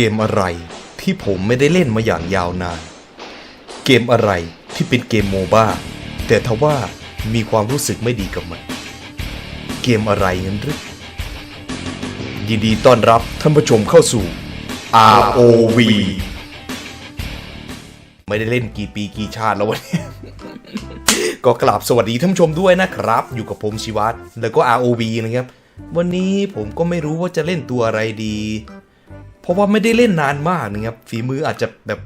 เกมอะไรที่ผมไม่ได้เล่นมาอย่างยาวนาน เกมอะไรที่เป็นเกมโมบ้าแต่ทว่ามีความรู้สึกไม่ดีกับมัน เกมอะไรงั้นหรือยินดีต้อนรับท่านผู้ชมเข้าสู่ ROV ไม่ได้เล่นกี่ปีกี่ชาติแล้ววันนี้ก็กราบสวัสดีท่านผู้ชมด้วยนะครับ อยู่กับผมชิวัตแล้วก็ ROV นะครับ วันนี้ผมก็ไม่รู้ว่าจะเล่นตัวอะไรดี ราะว่าไม่ได้เล่นนานมากนะครับฝีมืออาจจะแบบ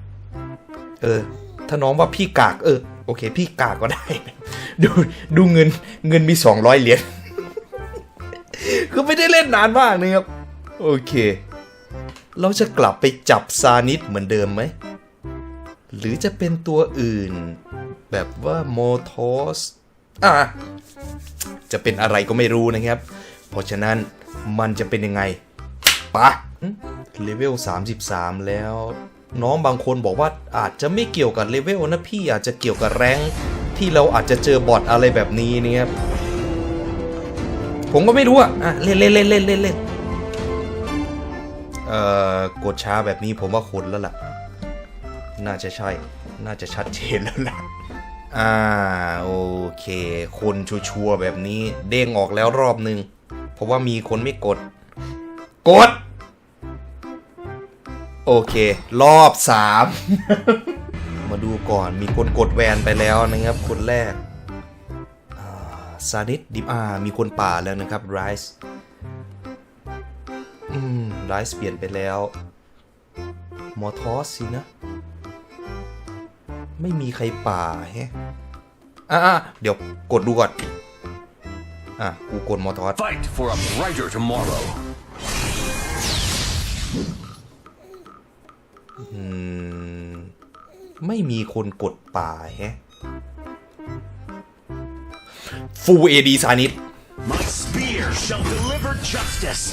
เออ ถ้าน้องว่าพี่กาก เออ โอเค พี่กากก็ได้ ดูดูเงินเงินมี200เหรียญคือไม่ได้เล่นนานมากนะครับ โอเค เราจะกลับไปจับซานิดเหมือนเดิมไหม หรือจะเป็นตัวอื่น แบบว่าโมโทสอะจะเป็นอะไรก็ไม่รู้นะครับ เพราะฉะนั้นมันจะเป็นยังไงปะ เลเวล 33 แล้ว น้องบางคนบอกว่าอาจจะไม่เกี่ยวกับเลเวลนะพี่อาจจะเกี่ยวกับแรงที่เราอาจจะเจอบอทอะไรแบบนี้นะครับผมก็ไม่รู้อะอะเล่นเล่นเล่นเล่นเล่นเล่นเอ่อกดช้าแบบนี้ผมว่าคนแล้วล่ะ น่าจะใช่ น่าจะชัดเจนแล้วล่ะอ่าโอเค คนชัวร์แบบนี้ เด้งออกแล้วรอบหนึ่งเพราะว่ามีคนไม่กด กด โอเค รอบสามมาดูก่อนมีคนกดแวนไปแล้วนะครับ คนแรกซานิดดิมอา มีคนป่าแล้วนะครับไรส์อืมไรส์เปลี่ยนไปแล้ว มอทอสสินะ ไม่มีใครป่าแฮะอะอะเดี๋ยวกดดูก่อน อะ กูกดมอทอส ไม่มีคนกดป่าแฮะ ฟูเอดีซานิด My spear shall deliver justice.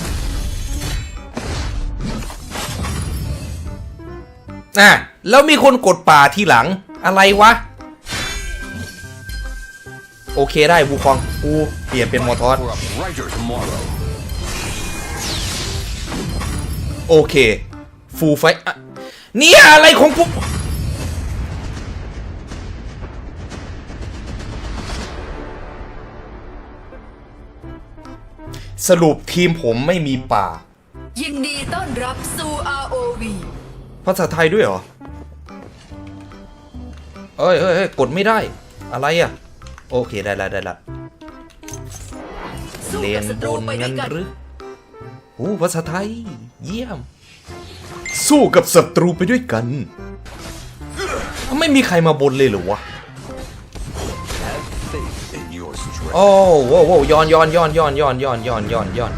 อะแล้วมีคนกดป่าทีหลังอะไรวะ โอเคได้บูคองกูเปลี่ยนเป็นมอทอส For a brighter tomorrow. โอเค ฟูไฟอะ เนี่ยอะไรของพวกสรุปทีมผมไม่มีป่า ยินดีต้อนรับสู่ ROV ภาษาไทยด้วยเหรอ เอ้ยเอ้ยเอ้ยกดไม่ได้ อะไรอะ โอเค ได้ละได้ละสู้เรียกับนศัตบรูนไปด้วงั้ยนกัน หรือโอ้ภาษาไทย เยี่ยม สู้กับศัตรูไปด้วยกัน ไม่มีใครมาบนเลยเหรอวะ In your strength. โอ้โหโว้ย้อนย้อนย้อนย้อนย้อนย้อนย้อนย้อนย้อน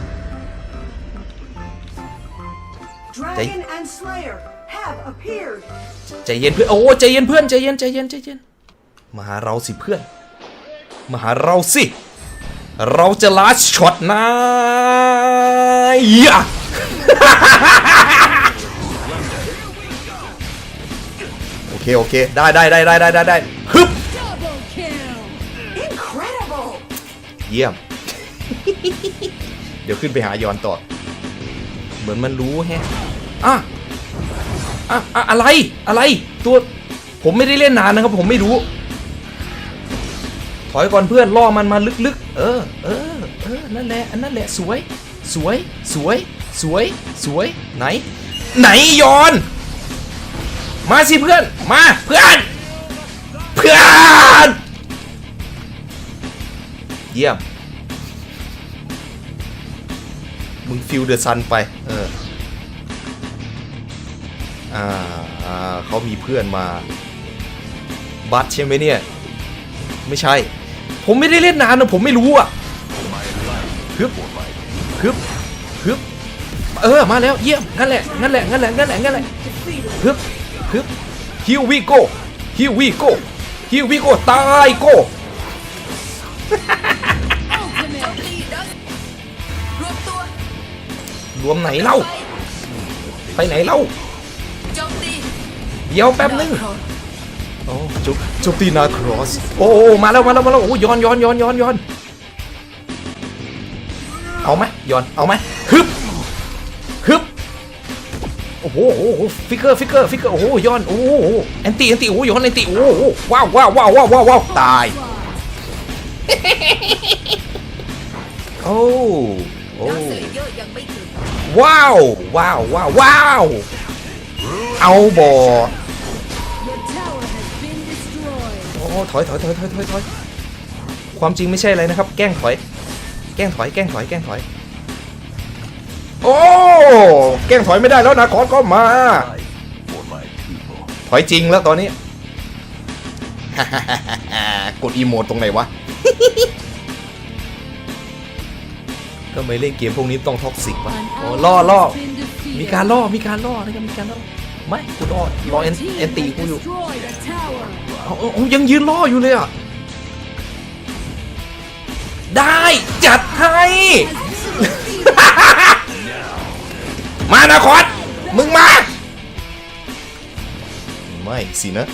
Dragon and Slayer have appeared. ใจเย็นเพื่อนโอ้ใจเย็นเพื่อนใจเย็นใจเย็นใจเย็นมาหาเราสิเพื่อน มาหาเราสิ เราจะลาสช็อตนะยะ โอเคโอเค ได้ได้ได้ได้ได้ได้ได้ฮึบ Incredible! เยี่ยม เดี๋ยวขึ้นไปหายอนต่อ เหมือนมันรู้แฮะอะอะอะอะไร อะไร ตัว ผมไม่ได้เล่นนานนะครับ ผมไม่รู้ ถอยก่อนเพื่อนล่อมันมาลึกๆ เออ เออ เออ นั่นแหละ อันนั่นแหละ สวย สวย สวย สวย สวย ไหน ไหนยอน มาสิเพื่อน มาเพื่อน เพื่อน เยี่ยม มึงฟิลเดอะซันไป เออ อ่าเขามีเพื่อนมา บัตใช่ไหมเนี่ย ไม่ใช่ ผมไม่ได้เล่นนานนะผมไม่รู้อะฮึบฮึบฮึบเออ มาแล้ว เยี่ยมงั้นแหละงั้นแหละงั้นแหละงั้นแหละงั้นแหละฮึบ ฮึบ here we go here we go here we go ตาย go ลีดัสรวมตัวรวมไหนเล่า ไปไหนเล่าโจมตีเดี๋ยวแป๊บนึงดาครอสโอ้จุจุบตีนาครอสโอ้โอ้มาแล้วมาแล้วมาแล้วโอ้ย้อนย้อนย้อนย้อนย้อนเอาไหมย้อนเอาไหม โอ้โหฟิกเกอร์ฟิกเกอร์ฟิกเกอร์โอ้โหย้อนโอ้โหแอนตี้แอนตี้โอ้ย้อนแอนตี้โอ้โหว้าวว้าวว้าวว้าวว้าวตายโอ้โอ้ว้าวว้าวว้าวว้าวเอาบอโอ้ถอยถอยถอยถอยถอยถอยความจริงไม่ใช่อะไรนะครับ แกล้งถอย แกล้งถอยแกล้งถอยแกล้งถอย โอ้แกล้งถอยไม่ได้แล้วนะคอนก็มา ถอยจริงแล้วตอนนี้กดอีโมดตรงไหนวะก็ไม่เล่นเกมพวกนี้ต้องท็อกซิกวะโอ้ล่อล่อมีการล่อ มีการล่อนะครับ มีการล่อ ไม่กูล่อรอเอนเอนตีกูอยู่ destroyed a tower. เอาเอาเอายังยืนล่ออยู่เลยอะ ได้ จัดให้ มานะคอสมึงมา ไม่สินะ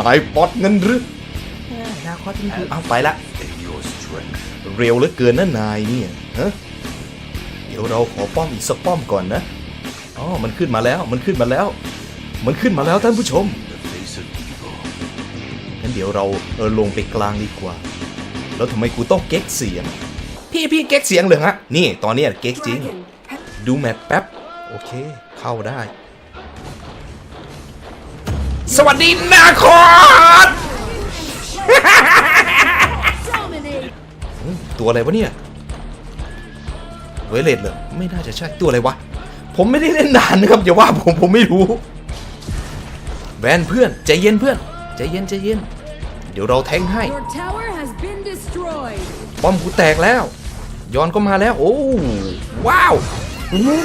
นายป๊อตเงินหรือนาคอสจริงๆเอาไปละ In your strength. เร็วเหลือเกินนะนายเนี่ยฮะเดี๋ยวเราขอป้อมอีกสักป้อมก่อนนะอ๋อมันขึ้นมาแล้วมันขึ้นมาแล้ว มันขึ้นมาแล้วท่านผู้ชม The face of evil. งั้นเดี๋ยวเราเออลงไปกลางดีกว่า แล้วทำไมกูต้องเก๊กเสียง พี่พี่เก๊กเสียงเลยฮะนี่ตอนเนี้ยเก๊กจริง Dragon. ดูแมปแป๊บ โอเค เข้าได้ สวัสดีนาคอส Dominate. ตัวอะไรวะเนี่ยเวเลตเหรอไม่น่าจะใช่ตัวอะไรวะ ผมไม่ได้เล่นนานนะครับอย่าว่าผมผมไม่รู้แบนเพื่อนใจเย็นเพื่อนใจเย็นใจเย็น เดี๋ยวเราแทงให้ Your tower has been destroyed. ป้อมกูแตกแล้วย้อนก็มาแล้ว โอ้ว้าว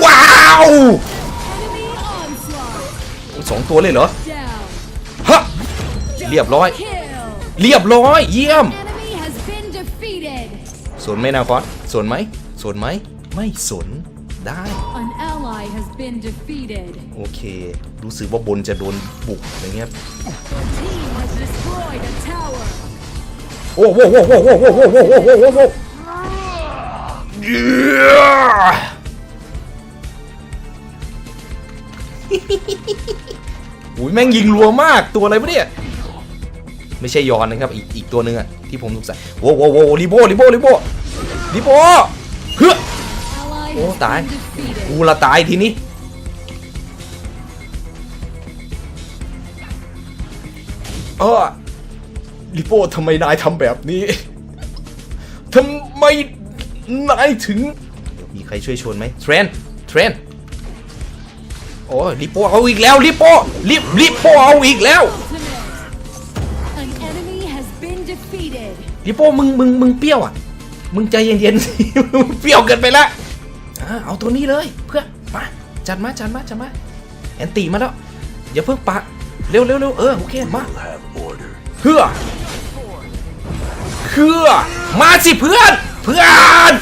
ว้าว Enemy onslaught. สองตัวเลยเหรอ Down. ฮะเรียบร้อย Kill. เรียบร้อย เยี่ยม Enemy has been defeated. สนไหมนาคอสสนไหมสนไหม ไม่สนได้ An ally has been defeated. โอเค รู้สึกว่าบนจะโดนบุกอะไรเงี้ย โอ้โหโอ้โหโอ้โหโอ้โหโอ้โหโอ้โหโอ้โหเย้อุ้ยแม่งยิงรัวมากตัวอะไรวะเนี่ยไม่ใช่ยอนนะครับอีกอีกตัวนึงอะที่ผมสงสัยโว้โว้โว้ลิโบลิโบลิโบลิโบเฮ้ย Ally Oh, has die. been defeated. กูละตายทีนี้เออ ลิโป้ทำไมนายทำแบบนี้ทำไมนายถึง มีใครช่วยชวนไหมเทรนเทรนโอ้ลิโป้เอาอีกแล้วลิโป้ลิลิโป้เอาอีกแล้ว Ultimate. An enemy has been defeated. ลิโป้มึงมึงมึงเปรี้ยวอะ มึงใจเย็นๆสิมึงเปรี้ยวเกินไปละอ่าเอาตัวนี้เลยเพื่อนมาจัดมาจัดมาจัดมาแอนตีมาแล้วอย่าเพิ่งปะเร็วเร็วเร็วเออโอเคมา Will have order. เพื่อ เพื่อ มาสิเพื่อน เพื่อน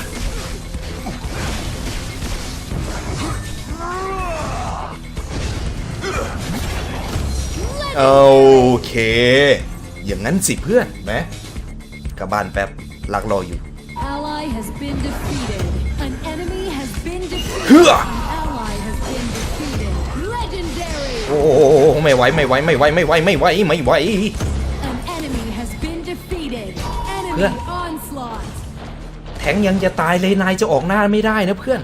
โอเคอย่างนั้นสิเพื่อนนะกลับบ้านแป๊บลักรออยู่ Ally has been defeated. An enemy has been defeated. เพื่อ An ally has been defeated. Legendary. โอ้โหไม่ไหวไม่ไหวไม่ไหวไม่ไหวไม่ไหวไม่ไหว Enemy พื่อน onslaught. แทงยังจะตายเลยนายจะออกหน้าไม่ได้นะเพื่อน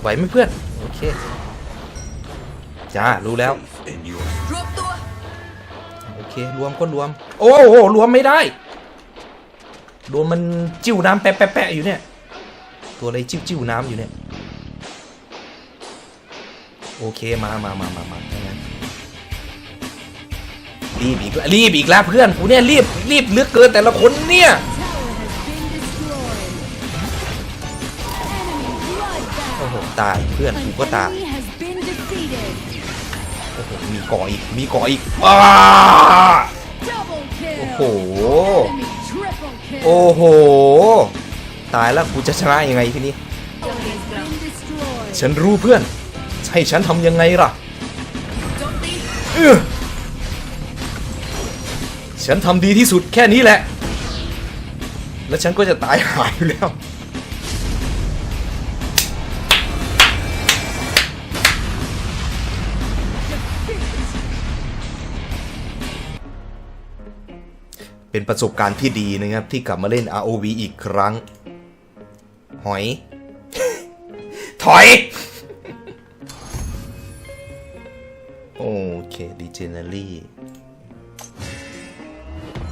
ไหวไหมเพื่อน โอเค จ้า รู้แล้ว Faith in your รวมตัวโอเค รวมก็รวม โอ้โห รวมไม่ได้ รวมมันจิ้วน้ำแปะแปะแปะอยู่เนี่ย ตัวอะไรจิ้วจิ้วน้ำอยู่เนี่ย โอเค มามามามามาถ้างั้น รีบอีกแล้วรีบอีกแล้วเพื่อนกูเนี่ยรีบรีบเลือกเกินแต่ละคนเนี่ยโอ้โหตายเพื่อนกูก็ตายโอ้โหมีก่ออีกมีก่ออีกอ้าโอ้โหโอ้โหตายแล้วกูจะชนะยังไงทีนี้ ฉันรู้เพื่อน ให้ฉันทำยังไงล่ะเออ ฉันทำดีที่สุดแค่นี้แหละ และฉันก็จะตายหายอปแล้ว เป็นประสบการณ์ที่ดีนะครับ ที่กลับมาเล่น ROV อีกครั้ง หอย ถอย โอเคดิเจเนอรี่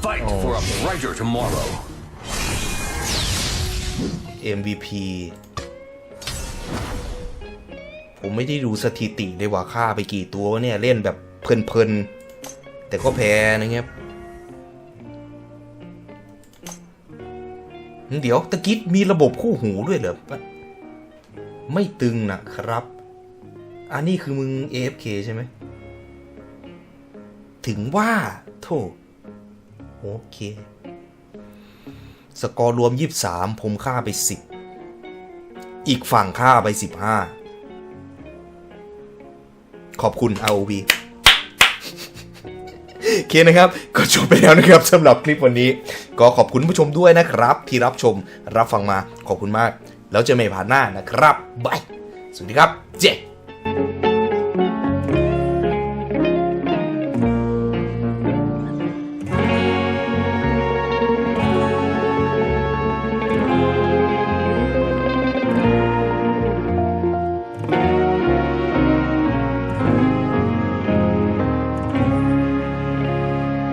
Fight for a brighter tomorrow. MVP ผมไม่ได้ดูสถิติเลยว่าฆ่าไปกี่ตัววะเนี่ย เล่นแบบเพลินๆ แต่ก็แพ้นะครับ เดี๋ยวตะกี้มีระบบคู่หูด้วยเหรอ ไม่ตึงนะครับ อันนี้คือมึง AFK ใช่ไหม ถึงว่าโทษ โอเค สกอร์รวม 23 ผมฆ่าไป 10 อีกฝั่งฆ่าไป 15 ขอบคุณ ROV โอเคนะครับ ก็จบไปแล้วนะครับสำหรับคลิปวันนี้ ก็ขอบคุณผู้ชมด้วยนะครับ ที่รับชมรับฟังมาขอบคุณมาก แล้วเจอกันใหม่ผ่านหน้านะครับบายสวัสดีครับ เจ๊